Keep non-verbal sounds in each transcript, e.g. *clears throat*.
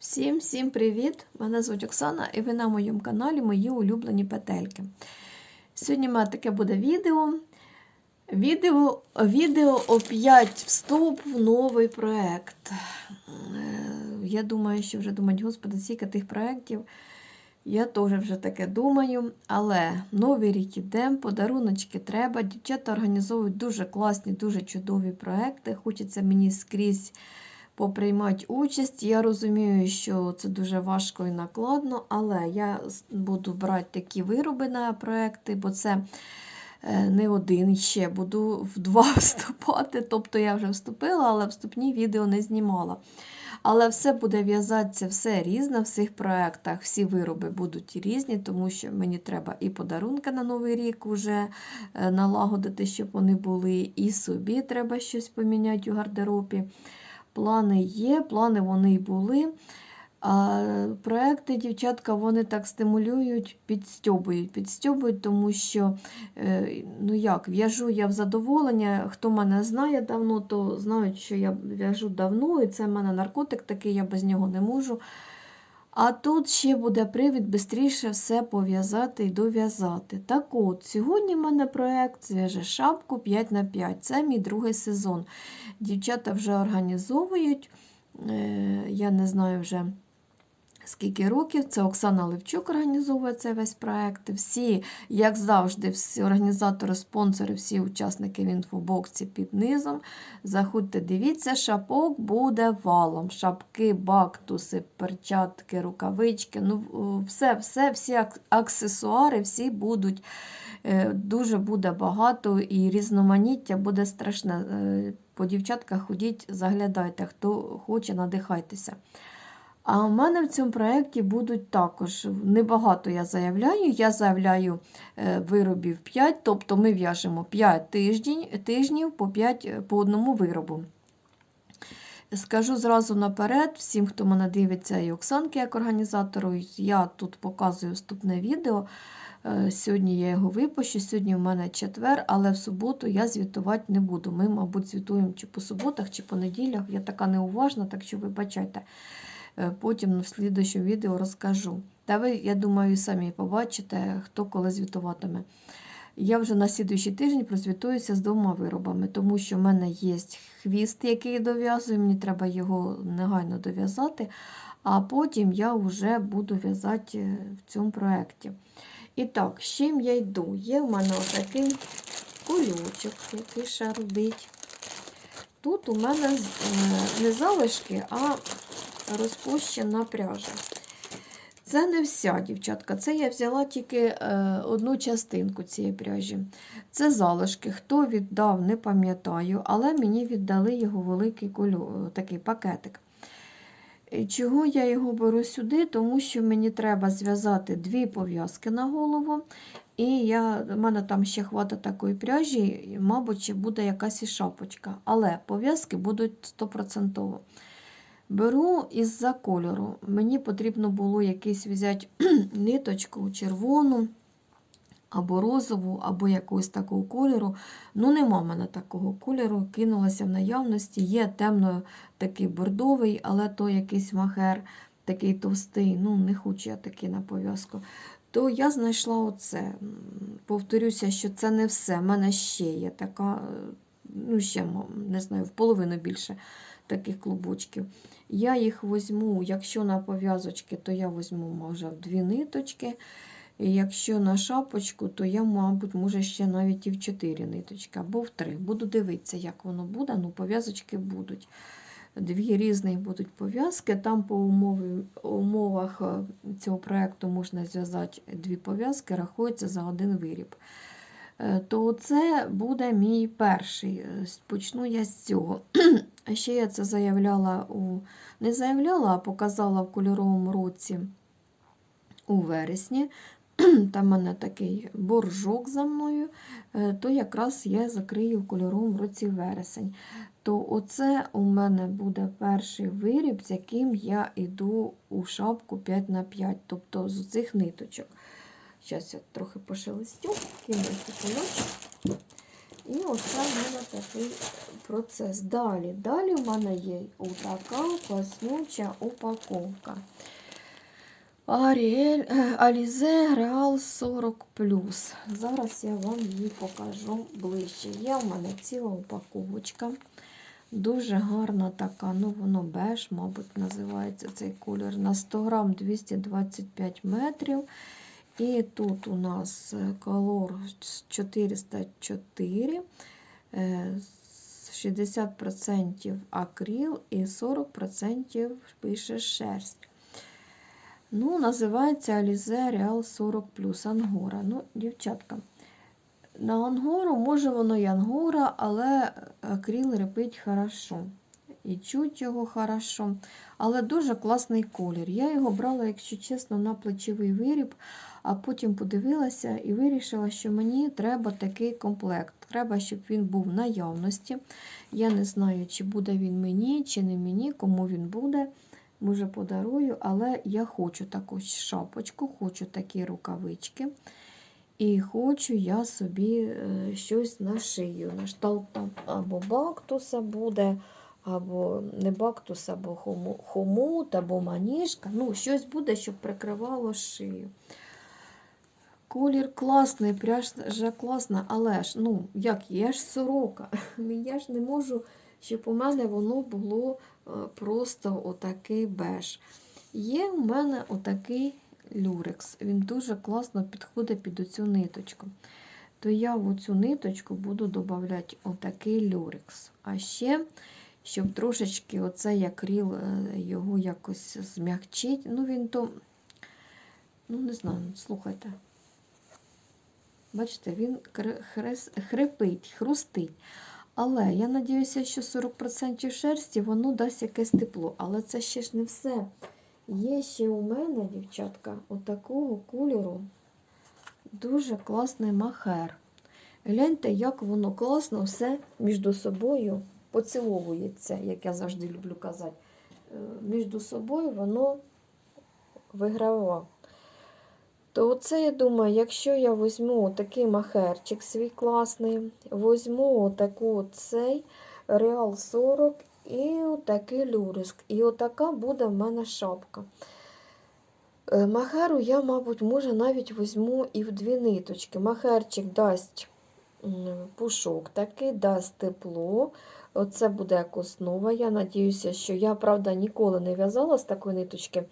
Всім всім привіт! Мене звуть Оксана і ви на моєму каналі Мої улюблені петельки. Сьогодні в мене таке буде відео. Відео, відео оп'ять вступ в новий проєкт. Е, Я думаю, що вже думають, господи, скільки тих проєктів. Я теж вже таке думаю, але новий рік іде, подаруночки треба. Дівчата організовують дуже класні, дуже чудові проекти. Хочеться мені скрізь поприймати участь. Я розумію, що це дуже важко і накладно, але я буду брати такі вироби на проекти, бо це е, не один ще буду в два *laughs* вступати. Тобто я вже вступила, але вступні відео не знімала. Але все буде в'язатися, все різне в цих проєктах. Всі вироби будуть різні, тому що мені треба і подарунки на Новий рік вже е, налагодити, щоб вони були, і собі треба щось поміняти у гардеробі. Плани є, плани вони й були. А проекти, дівчатка, вони так стимулюють, підстьобують. Підстьобують, тому що, е, ну як, в'яжу я в задоволення. Хто мене знає давно, то знають, що я в'яжу давно, і це в мене наркотик такий, я без нього не можу. А тут ще буде привід швидше все пов'язати і дов'язати. Так от, сьогодні в мене проєкт зв'яже шапку 5 на 5 Це мій другий сезон. Дівчата вже організовують. Е, Я не знаю вже скільки років. Це Оксана Левчук організовує цей весь проєкт. Всі, як завжди, всі організатори, спонсори, всі учасники в інфобоксі під низом. Заходьте, дивіться, шапок буде валом. Шапки, бактуси, перчатки, рукавички. Ну, все, все, всі аксесуари всі будуть. Е, Дуже буде багато і різноманіття буде страшне. Е, По дівчатках ходіть, заглядайте, хто хоче, надихайтеся. А в мене в цьому проєкті будуть також небагато я заявляю. Я заявляю е, виробів 5, тобто ми в'яжемо 5 тиждень, тижнів по 5 по одному виробу. Скажу зразу наперед, всім, хто мене дивиться, і Оксанки як організатору, я тут показую вступне відео. Е, Сьогодні я його випущу, сьогодні в мене четвер, але в суботу я звітувати не буду. Ми, мабуть, звітуємо чи по суботах, чи по неділях. Я така неуважна, так що вибачайте. Е, Потім в слідчому відео розкажу. Та ви, я думаю, самі побачите, хто коли звітуватиме. Я вже на слідуючий тиждень прозвітуюся з двома виробами, тому що в мене є хвіст, який дов'язую, мені треба його негайно дов'язати, а потім я вже буду в'язати е, в цьому проєкті. І так, з чим я йду? Є в мене отакий колючок, який ще робить. Тут у мене е, не залишки, а розпущена пряжа. Це не вся, дівчатка. Це я взяла тільки е, одну частинку цієї пряжі. Це залишки. Хто віддав, не пам'ятаю, але мені віддали його великий кольор, такий пакетик. Чого я його беру сюди? Тому що мені треба зв'язати дві пов'язки на голову. І я, в мене там ще хватить такої пряжі, і, мабуть, буде якась і шапочка. Але пов'язки будуть 100%. Беру із-за кольору. Мені потрібно було якийсь взяти *clears throat* ниточку червону, або розову, або якогось такого кольору. Ну, нема в мене такого кольору. Кинулася в наявності. Є темно такий бордовий, але то якийсь махер, такий товстий. Ну, не хочу я такий на пов'язку. То я знайшла оце. Повторюся, що це не все. У мене ще є така, ну, ще, не знаю, в половину більше таких клубочків. Я їх візьму, якщо на пов'язочки, то я візьму, може, в дві ниточки. І якщо на шапочку, то я, мабуть, може ще навіть і в чотири ниточки, або в три. Буду дивитися, як воно буде. Ну, пов'язочки будуть. Дві різних будуть пов'язки. Там по умові, умовах е, цього проєкту можна зв'язати дві пов'язки, рахується за один виріб. Е, То це буде мій перший. Е, Почну я з цього. А ще я це заявляла у не заявляла, а показала в кольоровому році у вересні. *clears throat* Там в мене такий боржок за мною, е, то якраз я закрию в кольоровому році вересень. То оце у мене буде перший виріб, з яким я йду у шапку 5 на 5 тобто з цих ниточок. Зараз я трохи пошелестю, кину кульочок. І оце в мене такий процес. Далі. Далі в мене є отака класнюча упаковка. Аріель, е, Алізе Реал 40 Зараз я вам її покажу ближче. Є в мене ціла упаковочка. Дуже гарна така, ну воно беж, мабуть, називається цей колір. На 100 грам 225 метрів. І тут у нас е, колор 404, е, 60% акрил і 40% пише шерсть. Ну, називається Alize Real 40 Ангора. Ну, дівчатка, на ангору, може воно і ангора, але акрил репить хорошо. І чуть його хорошо. Але дуже класний колір. Я його брала, якщо чесно, на плечовий виріб, а потім подивилася і вирішила, що мені треба такий комплект. Треба, щоб він був в наявності. Я не знаю, чи буде він мені, чи не мені, кому він буде. Може, подарую, але я хочу таку шапочку, хочу такі рукавички. І хочу я собі е, щось на шию. На шталт там або бактуса буде, або не бактус, або хомут, або маніжка. Ну, щось буде, щоб прикривало шию. Колір класний, пряжа класна, але ж, ну, як є ж сорока. *laughs* Я ж не можу, щоб у мене воно було е, просто отакий беж. Є у мене отакий люрекс. Він дуже класно підходить під оцю ниточку. То я в оцю ниточку буду додавати отакий люрекс. А ще, щоб трошечки оцей акрил е, його якось змягчить. Ну, він то, ну, не знаю, слухайте. Бачите, він хрипить, хрустить. Але я сподіваюся, що 40% шерсті воно дасть якесь тепло. Але це ще ж не все. Є ще у мене, дівчатка, отакого кольору дуже класний махер. Гляньте, як воно класно все між собою поціловується, як я завжди люблю казати. Е, Між собою воно вигравало. То оце я думаю, якщо я візьму такий махерчик свій класний, візьму отаку цей Реал 40 і отакий люриск. І отака буде в мене шапка. Е, Махеру я, мабуть, може навіть візьму і в дві ниточки. Махерчик дасть пушок такий, дасть тепло. Оце буде як основа. Я надіюся, що я, правда, ніколи не в'язала з такої ниточки.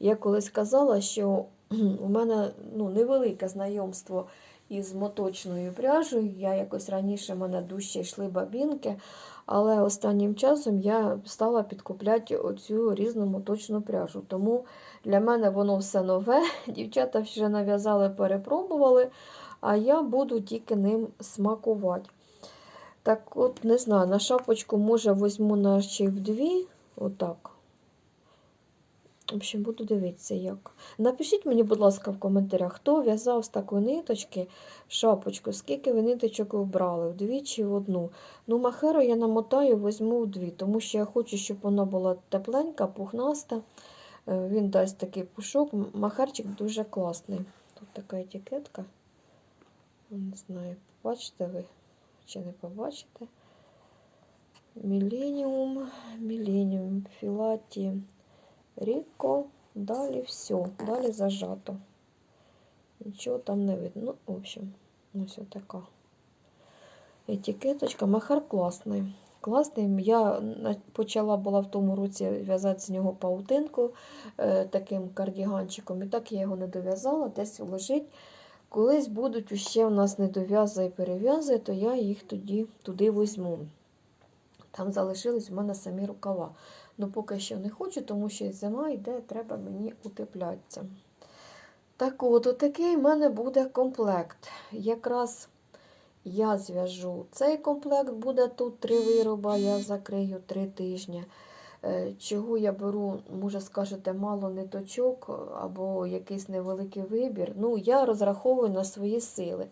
Я колись казала, що у мене ну, невелике знайомство із моточною пряжею. Я якось раніше в мене дужче йшли бабінки, але останнім часом я стала підкупляти оцю різну моточну пряжу. Тому для мене воно все нове. *laughs* Дівчата вже нав'язали, перепробували, а я буду тільки ним смакувати. Так от, не знаю, на шапочку, може, візьму наші дві, отак. В общем, буду дивитися, як. Напишіть мені, будь ласка, в коментарях, хто в'язав з такої ниточки шапочку, скільки ви ниточок ви брали, в одну. Ну, махеру я намотаю, візьму дві, тому що я хочу, щоб вона була тепленька, пухнаста. Е, Він дасть такий пушок. Махерчик дуже класний. Тут така етикетка. Не знаю, побачите ви чи не побачите. Міленіум, Міленіум, Філаті. Ріко, далі все, далі зажато. Нічого там не видно. Ну, в общем, ось така. Етикеточка. Махар класний. Класний. Я почала була в тому році в'язати з нього паутинку е, таким кардіганчиком. І так я його не дов'язала, десь лежить. Колись будуть ще у нас недов'язи і перев'язи, то я їх тоді туди візьму. Там залишились у мене самі рукава. Ну, поки що не хочу, тому що зима йде, треба мені утеплятися. Так от, отакий в мене буде комплект. Якраз я зв'яжу цей комплект, буде тут три вироба, я закрию три тижні. Е, Чого я беру, може скажете, мало ниточок або якийсь невеликий вибір. Ну, я розраховую на свої сили.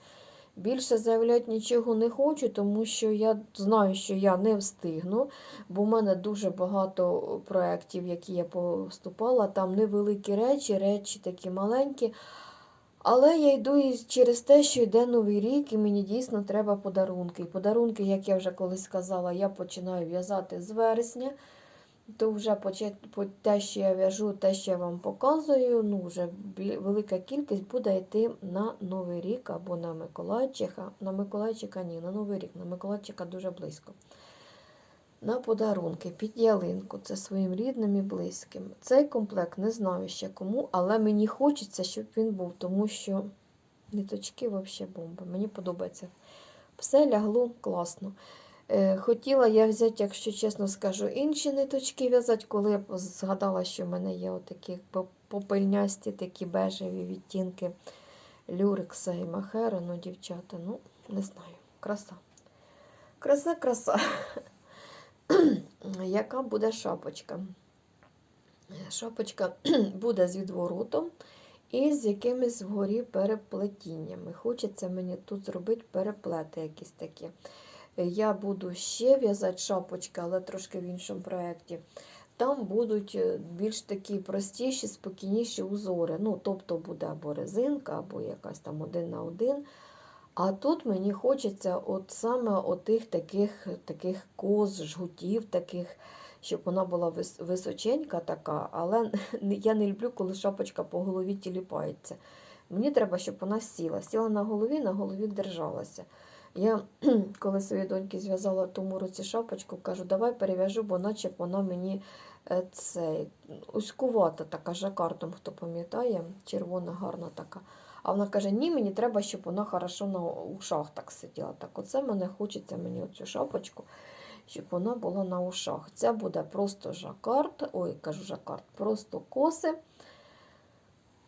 Більше заявляти нічого не хочу, тому що я знаю, що я не встигну, бо в мене дуже багато проєктів, які я поступала. Там невеликі речі, речі такі маленькі. Але я йду і через те, що йде Новий рік, і мені дійсно треба подарунки. І подарунки, як я вже колись сказала, я починаю в'язати з вересня. То вже те, що я в'яжу, те, що я вам показую, ну вже велика кількість буде йти на Новий рік або на Миколайчика. На Миколайчика ні, на Новий рік, на Миколайчика дуже близько. На подарунки під ялинку, це своїм рідним і близьким. Цей комплект не знаю ще кому, але мені хочеться, щоб він був, тому що ниточки взагалі бомба. Мені подобається. Все лягло класно. Е, Хотіла я взяти, якщо чесно скажу, інші ниточки в'язати, коли я згадала, що в мене є отакі по- попельнясті, такі бежеві відтінки люрекса і махера. Ну, дівчата, ну, не знаю. Краса. Краса, краса. *clears throat* Яка буде шапочка? Шапочка *clears throat* буде з відворотом і з якимись вгорі переплетіннями. Хочеться мені тут зробити переплети якісь такі. Я буду ще в'язати шапочки, але трошки в іншому проєкті. Там будуть е, більш такі простіші, спокійніші узори. Ну, тобто буде або резинка, або якась там один на один. А тут мені хочеться от саме отих таких, таких коз, жгутів, таких, щоб вона була височенька така, але *laughs* я не люблю, коли шапочка по голові тіліпається. Мені треба, щоб вона сіла. Сіла на голові, на голові держалася. Я *clears throat* коли своїй доньки зв'язала в тому році шапочку, кажу, давай перев'яжу, бо наче вона мені е, цей, узькувата така жакартом, хто пам'ятає, червона, гарна така. А вона каже, ні, мені треба, щоб вона хорошо на ушах так сиділа. Так оце мене хочеться мені оцю шапочку, щоб вона була на ушах. Це буде просто жакард, ой, кажу жакард, просто коси.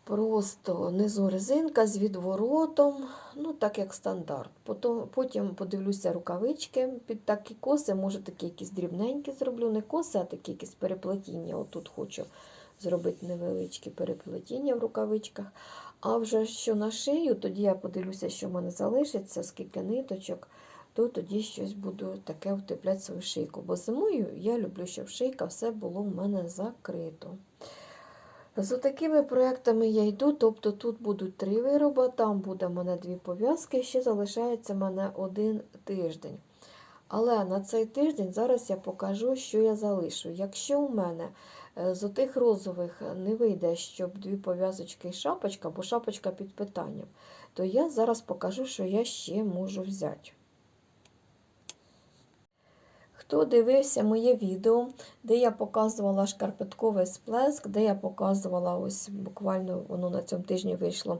Просто внизу резинка з відворотом, ну так як стандарт. Потім, потім подивлюся рукавички під такі коси, може такі якісь дрібненькі зроблю, не коси, а такі якісь переплетіння. Отут хочу зробити невеличкі переплетіння в рукавичках. А вже що на шию, тоді я подивлюся, що в мене залишиться, скільки ниточок, то тоді щось буду таке втепляти в свою шийку. Бо зимою я люблю, щоб шийка все було в мене закрито. З такими проєктами я йду, тобто тут будуть три вироби, там буде в мене дві пов'язки, ще залишається мене один тиждень. Але на цей тиждень зараз я покажу, що я залишу. Якщо у мене е, з отих розових не вийде, щоб дві пов'язочки і шапочка, бо шапочка під питанням, то я зараз покажу, що я ще можу взяти. Хто дивився моє відео, де я показувала шкарпетковий сплеск, де я показувала, ось буквально воно на цьому тижні вийшло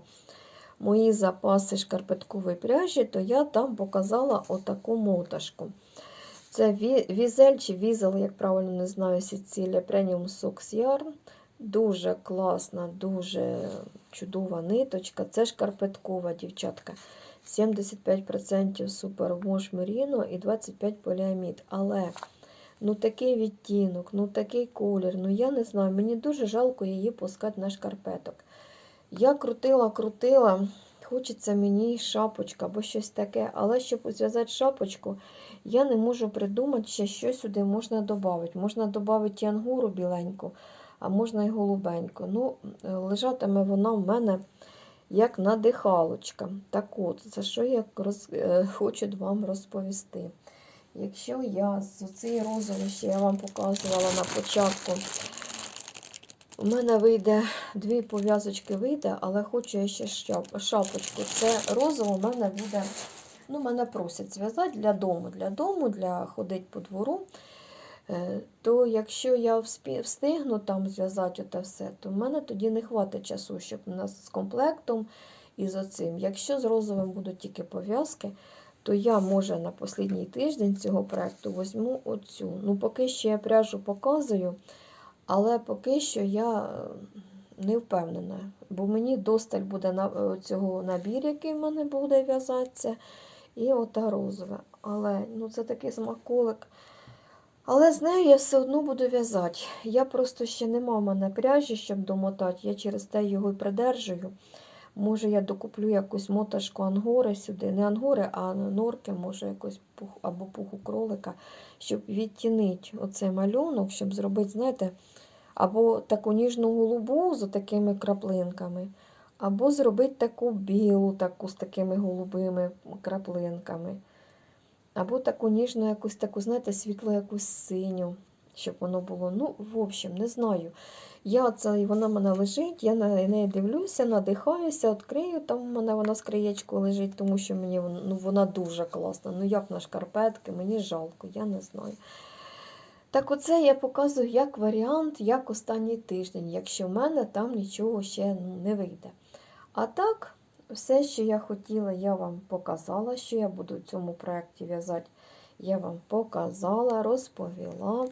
мої запаси шкарпеткової пряжі, то я там показала отаку моташку. Це візель чи візел, як правильно не знаю, Сіцілія Premium Socks Yarn. Дуже класна, дуже чудова ниточка. Це шкарпеткова, дівчатка. 75% супервош меріно і 25% поліамід. Але ну такий відтінок, ну такий колір, ну я не знаю, мені дуже жалко її пускати на шкарпеток. Я крутила, крутила, хочеться мені шапочка або щось таке, але щоб зв'язати шапочку, я не можу придумати, ще що сюди можна додати. Можна додати янгуру біленьку, а можна і голубеньку. Ну, лежатиме вона в мене як надихалочка. Так от, за що я роз... е, хочу вам розповісти. Якщо я з цієї розової, що я вам показувала на початку, у мене вийде дві пов'язочки вийде, але хочу я ще шапочку. Це розово в мене буде. Ну, мене просять зв'язати для дому, для дому, для ходить по двору. Е, То якщо я встигну там зв'язати оте все, то в мене тоді не хватить часу, щоб нас з комплектом і з оцим. Якщо з розовим будуть тільки пов'язки, то я, може, на останній тиждень цього проєкту візьму оцю. Ну, поки що я пряжу показую, але поки що я е, не впевнена, бо мені досталь буде е, цього набір, який в мене буде в'язатися, і ота розова. Але ну, це такий смаколик. Але з нею я все одно буду в'язати. Я просто ще нема в мене пряжі, щоб домотати. Я через те його й придержую. Може, я докуплю якусь моташку ангори сюди. Не ангори, а норки, може, якось пух або пуху кролика, щоб відтінити оцей малюнок, щоб зробити, знаєте, або таку ніжну голубу з такими краплинками, Або зробити таку білу, таку з такими голубими краплинками. Або таку ніжну, якусь таку, знаєте, світло якусь синю, щоб воно було. Ну, в общем, не знаю. Я це, вона в мене лежить, я на неї дивлюся, надихаюся, відкрию, там у мене вона з краєчку лежить, тому що мені ну, вона дуже класна. Ну, як на шкарпетки, мені жалко, я не знаю. Так оце я показую як варіант, як останній тиждень, якщо в мене там нічого ще не вийде. А так, все, що я хотіла, я вам показала, що я буду в цьому проєкті в'язати. Я вам показала, розповіла.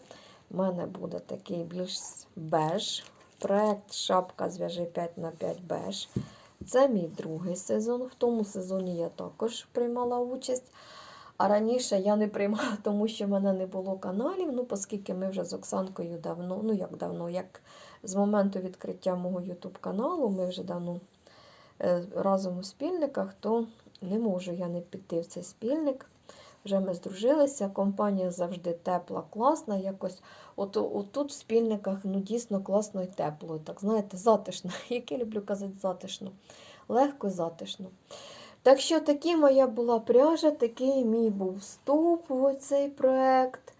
У мене буде такий більш беж. Проєкт Шапка зв'яжи 5 на 5 беж. Це мій другий сезон. В тому сезоні я також приймала участь. А раніше я не приймала, *laughs* тому що в мене не було каналів. Ну, оскільки ми вже з Оксанкою давно, ну як давно, як з моменту відкриття мого YouTube каналу, ми вже давно разом у спільниках, то не можу я не піти в цей спільник. Вже ми здружилися, компанія завжди тепла, класна. Якось от, от тут в спільниках ну, дійсно класно і тепло. Так, знаєте, затишно. *laughs* Як я люблю казати, затишно. Легко і затишно. Так що такі моя була пряжа, такий мій був вступ в цей проект.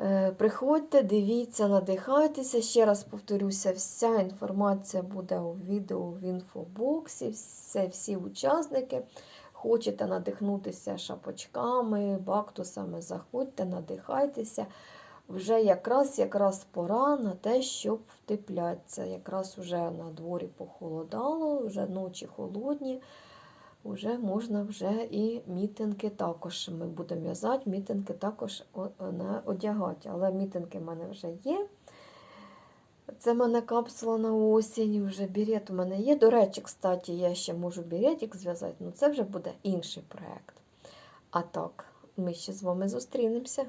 Е, Приходьте, дивіться, надихайтеся. Ще раз повторюся, вся інформація буде у відео в інфобоксі. Все, всі учасники. Хочете надихнутися шапочками, бактусами, заходьте, надихайтеся. Вже якраз якраз пора на те, щоб втеплятися. Якраз вже на дворі похолодало, вже ночі холодні. Вже можна вже і мітинки також. Ми будемо в'язати, мітинки також одягати. Але мітинки в мене вже є. Це в мене капсула на осінь, вже берет у мене є. До речі, кстати, я ще можу беретик зв'язати, але це вже буде інший проєкт. А так, ми ще з вами зустрінемося.